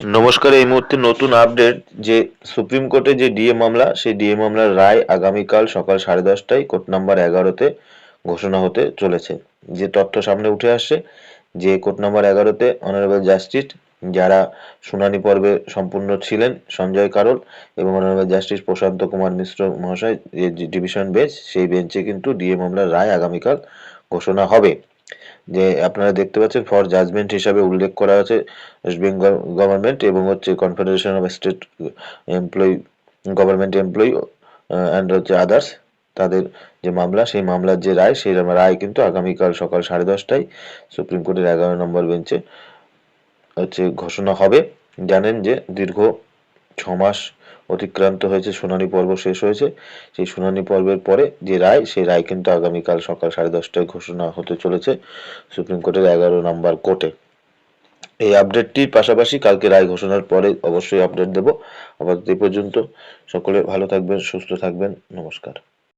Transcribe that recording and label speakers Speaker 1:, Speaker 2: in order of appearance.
Speaker 1: নমস্কার, এই মুহূর্তে নতুন আপডেট যে সুপ্রিম কোর্টে যে ডিএ মামলা, সেই ডিএ মামলার রায় আগামীকাল সকাল সাড়ে দশটায় কোর্ট নাম্বার এগারোতে ঘোষণা হতে চলেছে। যে তথ্য সামনে উঠে আসছে, যে কোর্ট নাম্বার এগারোতে অনারেবল জাস্টিস যারা শুনানি পর্বে সম্পূর্ণ ছিলেন, সঞ্জয় কারোল এবং অনারেবল জাস্টিস প্রশান্ত কুমার মিশ্র মহাশয়, যে ডিভিশন বেঞ্চ সেই বেঞ্চে কিন্তু ডিএ মামলার রায় আগামীকাল ঘোষণা হবে। যে আপনারা দেখতে পাচ্ছেন ফর জাজমেন্ট হিসাবে উল্লেখ করা আছে ওয়েস্ট বেঙ্গল গভর্নমেন্ট এবং হচ্ছে confederation of state employee government employee and হচ্ছে আদার্স তাদের যে মামলা, সেই মামলার যে রায়, সেই রায় কিন্তু আগামীকাল সকাল সাড়ে দশটায় সুপ্রিম কোর্টের এগারো নম্বর বেঞ্চে হচ্ছে ঘোষণা হবে। জানেন যে দীর্ঘ ছ মাস অতিক্রান্ত হয়েছে, শুনানি পর্ব শেষ হয়েছে। সেই শুনানি পর্বের পরে যে রায়, সেই রায় কিন্তু আগামীকাল সকাল সাড়ে দশটায় ঘোষণা হতে চলেছে সুপ্রিম কোর্টের এগারো নম্বর কোর্টে। এই আপডেটটির পাশাপাশি কালকে রায় ঘোষণার পরে অবশ্যই আপডেট দেব। আপাতত এই পর্যন্ত। সকলে ভালো থাকবেন, সুস্থ থাকবেন। নমস্কার।